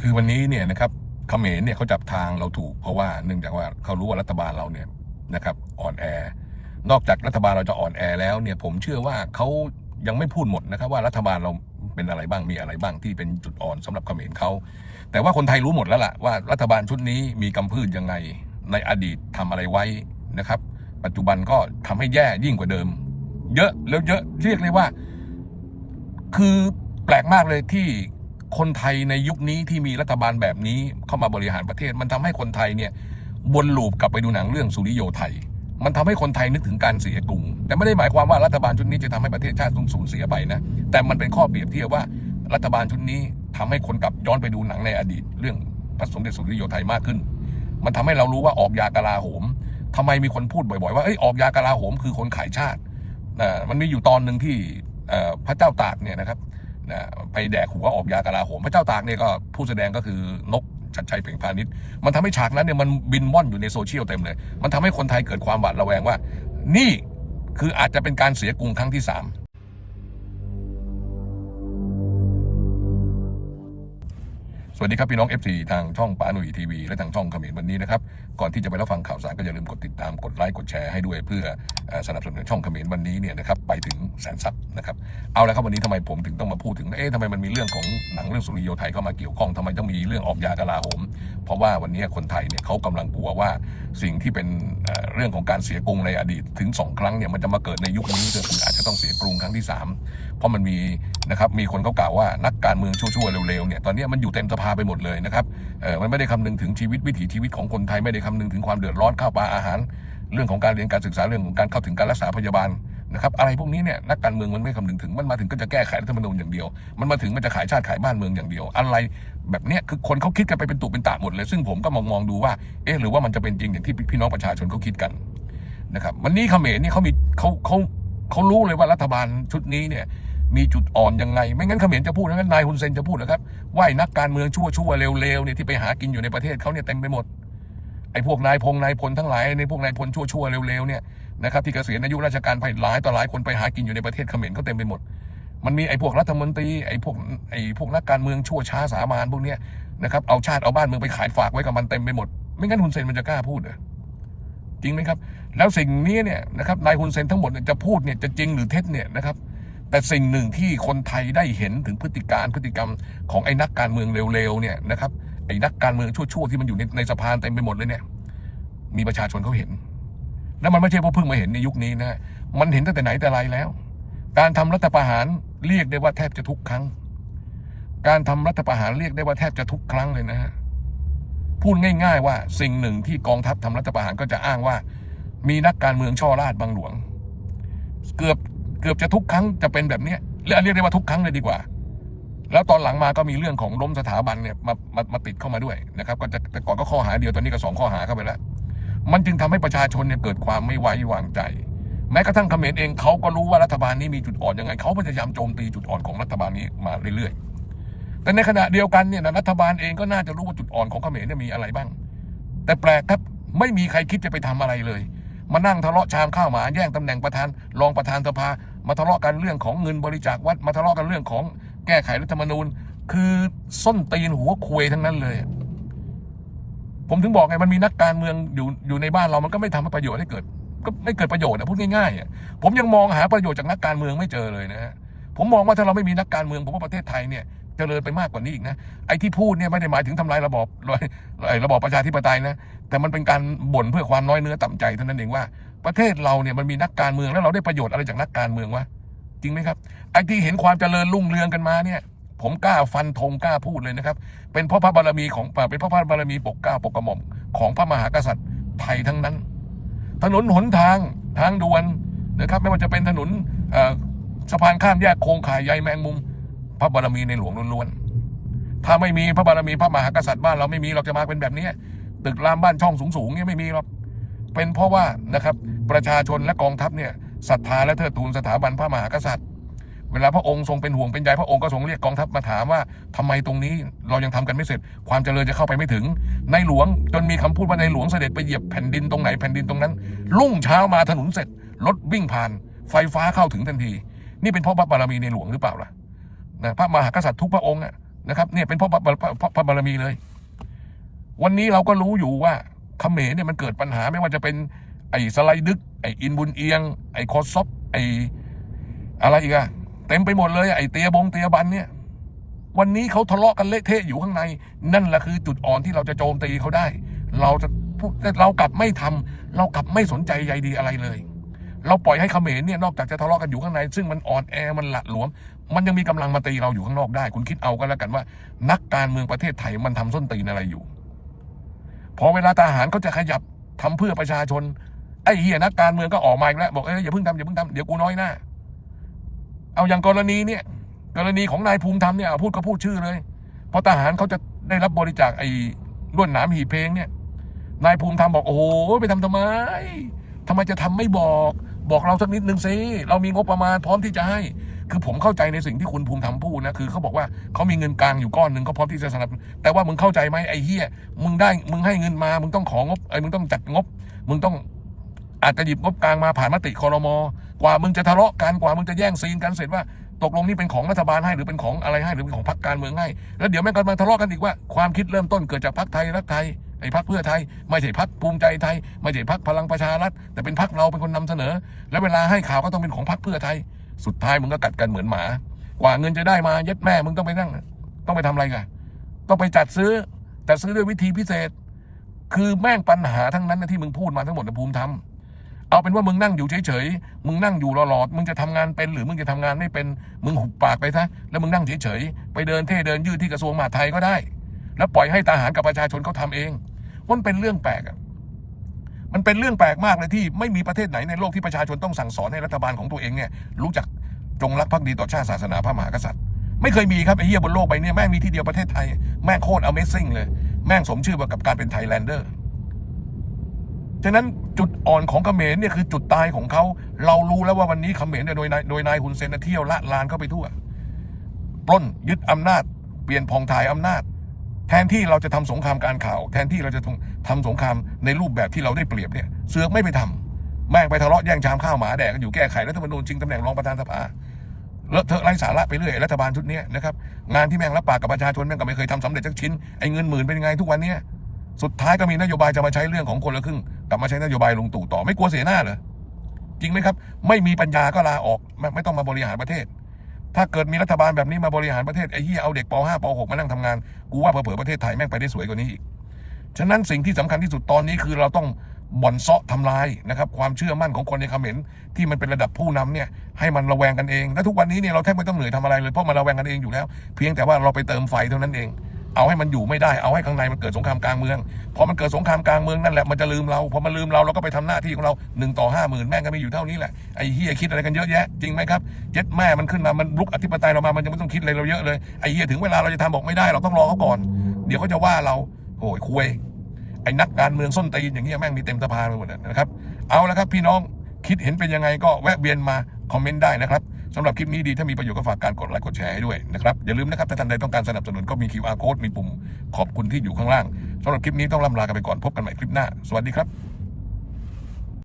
คือวันนี้เนี่ยนะครับเขมรเนี่ยเขาจับทางเราถูก เพราะว่าเนื่องจากว่าเขารู้ว่ารัฐบาลเราเนี่ยนะครับอ่อนแอ นอกจากรัฐบาลเราจะอ่อนแอแล้วเนี่ยผมเชื่อว่าเขายังไม่พูดหมดนะครับ ว่ารัฐบาลเราเป็นอะไรบ้างมีอะไรบ้างที่เป็นจุดอ่อนสำหรับเขมรเขาแต่ว่าคนไทยรู้หมดแล้วล่ะว่ารัฐบาลชุดนี้มีกำพืชยังไง ในอดีตทำอะไรไว้นะครับ ปัจจุบันก็ทำให้แย่ยิ่งกว่าเดิม เยอะแล้วเยอะเรียกเลยว่า คือแปลกมากเลยที่ คนไทยในยุคนี้ที่มีรัฐบาลแบบนี้เข้ามาบริหารประเทศ มันทำให้คนไทยเนี่ยวนลูปกลับไปดูหนังเรื่องสุริโยไทย มันทำให้คนไทยนึกถึงการเสียกรุง แต่ไม่ได้หมายความว่ารัฐบาลชุดนี้จะทำให้ประเทศชาติต้องสูญเสียไปนะแต่มันเป็นข้อเปรียบเทียบว่ารัฐบาลชุดนี้ทำให้คนกลับย้อนไปดูหนังในอดีต เรื่องพระสมเด็จสุริโยไทยมากขึ้น มันทำให้เรารู้ว่าออกยากลาโหมทำไมมีคนพูดบ่อยๆว่าเอ้ยออกยากลาโหมคือคนขายชาติอ่ามันมีอยู่ตอนหนึ่งที่พระเจ้าตากเนี่ยนะครับ นะไปแดกหัวออกยากลาโหมพระเจ้าตากเนี่ยก็ผู้แสดงก็คือนกชัดชัยเพ่งพาณิชย์มันทำให้ฉากนั้นเนี่ยมันบินว่อนอยู่ในโซเชียลเต็มเลย มันทำให้คนไทยเกิดความหวาดระแวงว่า นี่คืออาจจะเป็นการเสียกรุงครั้งที่สามสวัสดีครับพี่น้อง FC ทางช่องปาหนุ่ยทีวีและทางช่องขมรวันนี้นะครับ ก่อนที่จะไปรับฟังข่าวสารก็อย่าลืมกดติดตามกดไลค์กดแชร์ให้ด้วยเพื่อ สนับสนุนช่องเขมรวันนี้เนี่ยนะครับไปถึงแสนซับนะครับเอาละครับวันนี้ทำไมผมถึงต้องมาพูดถึงเอ๊ะทำไมมันมีเรื่องของหนังเรื่องสุริโยไทยเข้ามาเกี่ยวข้องทำไมต้องมีเรื่องออกยากลาโหม เพราะว่าวันนี้คนไทยเนี่ยเขากำลังกลัวว่าสิ่งที่เป็นเรื่องของการเสียกรุงในอดีตถึงสองครั้งเนี่ยมันจะมาเกิดในยุคนี้ก็คืออาจจะต้องเสียกรุงครั้งที่สามเพราะมันมีนะครับมีคนเขากล่าวว่านักการเมืองชั่วๆเร็วๆเนี่ยตอนนี้มันอยู่เต็มสภาไปหมดเลยนะครับเออมันไม่ได้คำนึงถึงชีวิตวิถีชีวิตของคนไทยไม่ได้คำนึงถึงความเดือดร้อนข้าวปลาอาหาร เรื่องของการเรียนการศึกษาเรื่องของการเข้าถึงการรักษาพยาบาลนะครับอะไรพวกนี้เนี่ยนักการเมืองมันไม่คำนึงถึงมันมาถึงก็จะแก้ไขรัฐธรรมนูญอย่างเดียว มันมาถึงมันจะขายชาติขายบ้านเมืองอย่างเดียว อะไรแบบเนี้ยคือคนเขาคิดกันไปเป็นตุเป็นตะหมดเลย ซึ่งผมก็มองมองดูว่าเอ๊ะหรือว่ามันจะเป็นจริงอย่างที่พี่น้องประชาชนเขาคิดกันนะครับวันนี้เขมรนี่เขามีเขาเขาเขารู้เลยว่ารัฐบาลชุดนี้เนี่ยมีจุดอ่อนยังไง ไม่งั้นเขมรจะพูดงั้นนายฮุนเซนจะพูดนะครับว่าไอ้นักการเมืองชั่วชั่วเร็วๆเนี่ยที่ไปหากินอยู่ในประเทศเขาเนี่ยเต็มไปหมด ไอ้พวกนายพงนายพลทั้งหลายในพวกนายพลชั่วๆเร็วๆเนี่ยนะครับที่เกษียณอายุราชการไปหลายต่อหลายคนไปหากินอยู่ในประเทศเขมรก็เต็มไปหมด มันมีไอ้พวกรัฐมนตรีไอ้พวกไอ้พวกนักการเมืองชั่วช้าสามานพวกเนี้ยนะครับเอาชาติเอาบ้านเมืองไปขายฝากไว้กับมันเต็มไปหมด ไม่งั้นฮุนเซนมันจะกล้าพูดเหรอจริงไหมครับ แล้วสิ่งนี้เนี่ยนะครับนายฮุนเซนทั้งหมดจะพูดเนี่ยจะจริงหรือเท็จเนี่ยนะครับแต่สิ่งหนึ่งที่คนไทยได้เห็นถึงพฤติการพฤติกรรมของไอ้นักการเมืองเร็วๆเนี่ยนะครับ ไอ้นักการเมืองชั่วๆที่มันอยู่ในในสภาเต็มไปหมดเลยเนี่ย มีประชาชนเขาเห็น แล้วมันไม่ใช่ว่าเพิ่งมาเห็นในยุคนี้นะ มันเห็นตั้งแต่ไหนแต่ไรแล้ว การทำรัฐประหารเรียกได้ว่าแทบจะทุกครั้ง การทำรัฐประหารเรียกได้ว่าแทบจะทุกครั้งเลยนะฮะพูดง่าย ๆ ว่าสิ่งหนึ่งที่กองทัพทำรัฐประหารก็จะอ้างว่า มีนักการเมืองช่อราดบางหลวง เกือบเกือบจะทุกครั้งจะเป็นแบบเนี้ยเรียกเรียกได้ว่าทุกครั้งเลยดีกว่า แล้วตอนหลังมาก็มีเรื่องของล้มสถาบันเนี่ยมามามาติดเข้ามาด้วยนะครับก็จะแต่ก่อนก็ข้อหาเดียวตอนนี้ก็สองข้อหาเข้าไปแล้ว มันจึงทำให้ประชาชนเนี่ยเกิดความไม่ไว้วางใจ แม้กระทั่งเขมรเองเขาก็รู้ว่ารัฐบาลนี้มีจุดอ่อนยังไงเขาพยายามโจมตีจุดอ่อนของรัฐบาลนี้มาเรื่อยๆ แต่ในขณะเดียวกันเนี่ยนะรัฐบาลเองก็น่าจะรู้ว่าจุดอ่อนของเขมรเนี่ยมีอะไรบ้าง แต่แปลกครับไม่มีใครคิดจะไปทำอะไรเลยมานั่งทะเลาะชามข้าวหมาแย่งตำแหน่งประธานรองประธานสภามาทะเลาะกันเรื่องของเงินบริจาควัดมาทะเลาะกันเรื่องของ แก้ไขรัฐธรรมนูญ คือส้นตีนหัวควยทั้งนั้นเลย ผมถึงบอกไงมันมีนักการเมืองอยู่อยู่ในบ้านเรามันก็ไม่ทำให้ประโยชน์ให้เกิด ก็ไม่เกิดประโยชน์อะพูดง่ายๆผมยังมองหาประโยชน์จากนักการเมืองไม่เจอเลยนะฮะผมมองว่าถ้าเราไม่มีนักการเมืองผมว่าประเทศไทยเนี่ยเจริญไปมากกว่านี้อีกนะไอ้ที่พูดเนี่ยไม่ได้หมายถึงทำลายระบอบไอ้ระบอบประชาธิปไตยนะแต่มันเป็นการบ่นเพื่อความน้อยเนื้อต่ำใจเท่านั้นเองว่า ประเทศเราเนี่ยมันมีนักการเมืองแล้วเราได้ประโยชน์อะไรจากนักการเมืองวะ ริงไหมครับไอ้ที่เห็นความเจริญรุ่งเรืองกันมาเนี่ย ผมกล้าฟันธงกล้าพูดเลยนะครับ เป็นเพราะพระบารมีของเป็นเพราะพระบารมีปกเกล้าปกกระหม่อมของพระมหากษัตริย์ไทยทั้งนั้น ถนนหนทางทางด่วนนะครับ ไม่ว่าจะเป็นถนนสะพานข้ามแยกโคงข่ายใยแมงมุม พระบารมีในหลวงล้วนๆถ้าไม่มีพระบารมีพระมหากษัตริย์บ้านเราไม่มีเราจะมาเป็นแบบนี้ตึกรามบ้านช่องสูงๆเนี่ยไม่มีหรอกเป็นเพราะว่านะครับประชาชนและกองทัพเนี่ย ศรัทธาและเทิดทูนสถาบันพระมหากษัตริย์ เวลาพระองค์ทรงเป็นห่วงเป็นใยพระองค์ก็ทรงเรียกกองทัพมาถามว่าทำไมตรงนี้เรายังทำกันไม่เสร็จ ความเจริญจะเข้าไปไม่ถึง ในหลวงจนมีคำพูดว่าในหลวงเสด็จไปเหยียบแผ่นดินตรงไหนแผ่นดินตรงนั้นรุ่งเช้ามาถนนเสร็จรถวิ่งผ่าน ไฟฟ้าเข้าถึงทันที นี่เป็นเพราะพระบารมีในหลวงหรือเปล่าล่ะนะพระมหากษัตริย์ทุกพระองค์นะครับเนี่ยเป็นเพราะพระบารมีเลย วันนี้เราก็รู้อยู่ว่าเขมรเนี่ยมันเกิดปัญหาไม่ว่าจะเป็นไอ้สไลดึก อ้อินบุญเอียง ไอ้คอซอบไอ้อะไรอีกอะเต็มไปหมดเลยไอ้เตียบงเตียบันเนี่ย วันนี้เขาทะเลาะกันเละเทะอยู่ข้างใน นั่นแหละคือจุดอ่อนที่เราจะโจมตีเขาได้ เราจะเรากลับไม่ทำเรากลับไม่สนใจใยดีอะไรเลย เราปล่อยให้เขมรเนี่ยนอกจากจะทะเลาะกันอยู่ข้างใน ซึ่งมันอ่อนแอมันหละหลวม มันยังมีกำลังมาตีเราอยู่ข้างนอกได้ คุณคิดเอากันแล้วกันว่า นักการเมืองประเทศไทยมันทำส้นตีนอะไรอยู่ พอเวลาทหารเขาจะขยับทำเพื่อประชาชน ไอ้เหี้ยนักการเมืองก็ออกมาอีกแล้ว บอกเอ้ยอย่าเพิ่งทำอย่าเพิ่งทำเดี๋ยวกูน้อยหน้า เอาอย่างกรณีเนี่ย กรณีของนายภูมิธรรมเนี่ยเอาพูดก็พูดชื่อเลย เพราะทหารเขาจะได้รับบริจาคไอ้ลวดหนามหีเพลงเนี่ยนายภูมิธรรมบอกโอ้โหไปทำทำไมทำไมจะทำไม่บอก บอกเราสักนิดนึงสิเรามีงบประมาณพร้อมที่จะให้ คือผมเข้าใจในสิ่งที่คุณภูมิธรรมพูดนะคือเขาบอกว่าเขามีเงินกลางอยู่ก้อนหนึ่งเขาพร้อมที่จะสนับแต่ว่ามึงเข้าใจไหมไอ้เฮียมึงได้มึงให้เงินมา มึงต้องของบไอ้มึงต้องจัดงบ มึงต้อง อาจจะหยิบงบกลางมาผ่านมติคอรมอกว่ามึงจะทะเลาะกันกว่ามึงจะแย่งซีนกันเสร็จว่าตกลงนี่เป็นของรัฐบาลให้หรือเป็นของอะไรให้หรือเป็นของพรรคการเมืองให้แล้วเดี๋ยวแม่งก็มาทะเลาะกันอีกว่าความคิดเริ่มต้นเกิดจากพรรคไทยรักไทยไอ้พรรคเพื่อไทย ไม่ใช่พรรคภูมิใจไทย ไม่ใช่พรรคพลังประชารัฐแต่เป็นพรรคเราเป็นคนนำเสนอ แล้วเวลาให้ข่าวก็ต้องเป็นของพรรคเพื่อไทย สุดท้ายมึงก็กัดกันเหมือนหมา กว่าเงินจะได้มาย็ดแม่มึงต้องไปนั่งต้องไปทำอะไรกันต้องไปจัดซื้อแต่ซื้อด้วยวิธีพิเศษ คือแม่งปัญหาทั้งนั้นนะที่มึงพูดมาทั้งหมดนะภูมิธรรม เอาเป็นว่ามึงนั่งอยู่เฉยๆ มึงนั่งอยู่หลอดๆมึงจะทำงานเป็นหรือมึงจะทำงานไม่เป็น มึงหุบปากไปซะ แล้วมึงนั่งเฉยๆ ไปเดินเท่เดินยืดที่กระทรวงมหาดไทยก็ได้ แล้วปล่อยให้ทหารกับประชาชนเขาทำเอง มันเป็นเรื่องแปลกอะมันเป็นเรื่องแปลกมากเลยที่ไม่มีประเทศไหนในโลกที่ประชาชนต้องสั่งสอนให้รัฐบาลของตัวเองเนี่ยรู้จักจงรักภักดีต่อชาติศาสนาพระมหากษัตริย์ ไม่เคยมีครับไอ้เหี้ยบนโลกใบนี้แม่งมีที่เดียวประเทศไทย แม่งโคตร Amazing เลย แม่งสมชื่อกับการเป็นไทยแลนเดอร์ ฉะนั้นจุดอ่อนของเขมรเนี่ยคือจุดตายของเขา เรารู้แล้วว่าวันนี้เขมรเนี่ยโดยนายโดยนายฮุนเซนน่ะเที่ยวละลานเข้าไปทั่วปล้นยึดอำนาจ เปลี่ยนพองถ่ายอำนาจ แทนที่เราจะทำสงครามการข่าว แทนที่เราจะทำสงครามในรูปแบบที่เราได้เปรียบเนี่ยเสือกไม่ไปทำแม่งไปทะเลาะแย่งชามข้าวหมาแดกกันอยู่แก้ไขรัฐธรรมนูญชิงตำแหน่งรองประธานสภาเลอะเทอะไร้สาระไปเรื่อยรัฐบาลชุดนี้นะครับงานที่แม่งรับปากกับประชาชนแม่งก็ไม่เคยทำสำเร็จสักชิ้นไอ้เงินหมื่นเป็นไงทุกวันเนี้ย สุดท้ายก็มีนโยบายจะมาใช้เรื่องของคนละครึ่งกลับมาใช้นโยบายลุงตู่ต่อไม่กลัวเสียหน้าเหรอจริงไหมครับ ไม่มีปัญญาก็ลาออกไม่ไม่ต้องมาบริหารประเทศ ถ้าเกิดมีรัฐบาลแบบนี้มาบริหารประเทศไอ้เหี้ยเอาเด็กป .5 ป .6 มานั่งทำงานกูว่าเผลอประเทศไทยแม่งไปได้สวยกว่านี้อีกฉะนั้นสิ่งที่สำคัญที่สุดตอนนี้คือเราต้องบ่อนเซาะทำลายนะครับความเชื่อมั่นของคนในเขมรที่มันเป็นระดับผู้นำเนี่ยให้มันระแวงกันเอง และทุกวันนี้เนี่ยเราแทบไม่ต้องเหนื่อยทำอะไรเลยเพราะมันระแวงกันเองอยู่แล้ว เพียงแต่ว่าเราไปเติมไฟเท่านั้นเอง เอาให้มันอยู่ไม่ได้เอาให้ข้างในมันเกิดสงครามกลางเมืองพอมันเกิดสงครามกลางเมืองนั่นแหละมันจะลืมเราพอมันลืมเราเราก็ไปทำหน้าที่ของเราหนึ่งต่อห้าหมื่นแม่งก็มีอยู่เท่านี้แหละไอ้เฮียคิดอะไรกันเยอะแยะจริงไหมครับเจ็ดแม่มันขึ้นมามันลุกอธิปไตยเรามามันจะไม่ต้องคิดอะไรเราเยอะเลยไอ้เฮียถึงเวลาเราจะทำบอกไม่ได้เราต้องรอเขาก่อน เดี๋ยวเขาจะว่าเราโอ้ยคุยไอ้นักการเมืองส้นตีนอย่างเงี้ยแม่งมีเต็มสภาไปหมดนะครับ เอาละครับพี่น้องคิดเห็นเป็นยังไงก็แวะเวียนมาคอมเมนต์ได้นะครับ สำหรับคลิปนี้ดีถ้ามีประโยชน์ก็ฝากการกดไลค์กดแชร์ให้ด้วยนะครับอย่าลืมนะครับถ้าท่านใดต้องการสนับสนุนก็มี QR code มีปุ่มขอบคุณที่อยู่ข้างล่างสำหรับคลิปนี้ต้องล่ำลากันไปก่อนพบกันใหม่คลิปหน้า สวัสดีครับ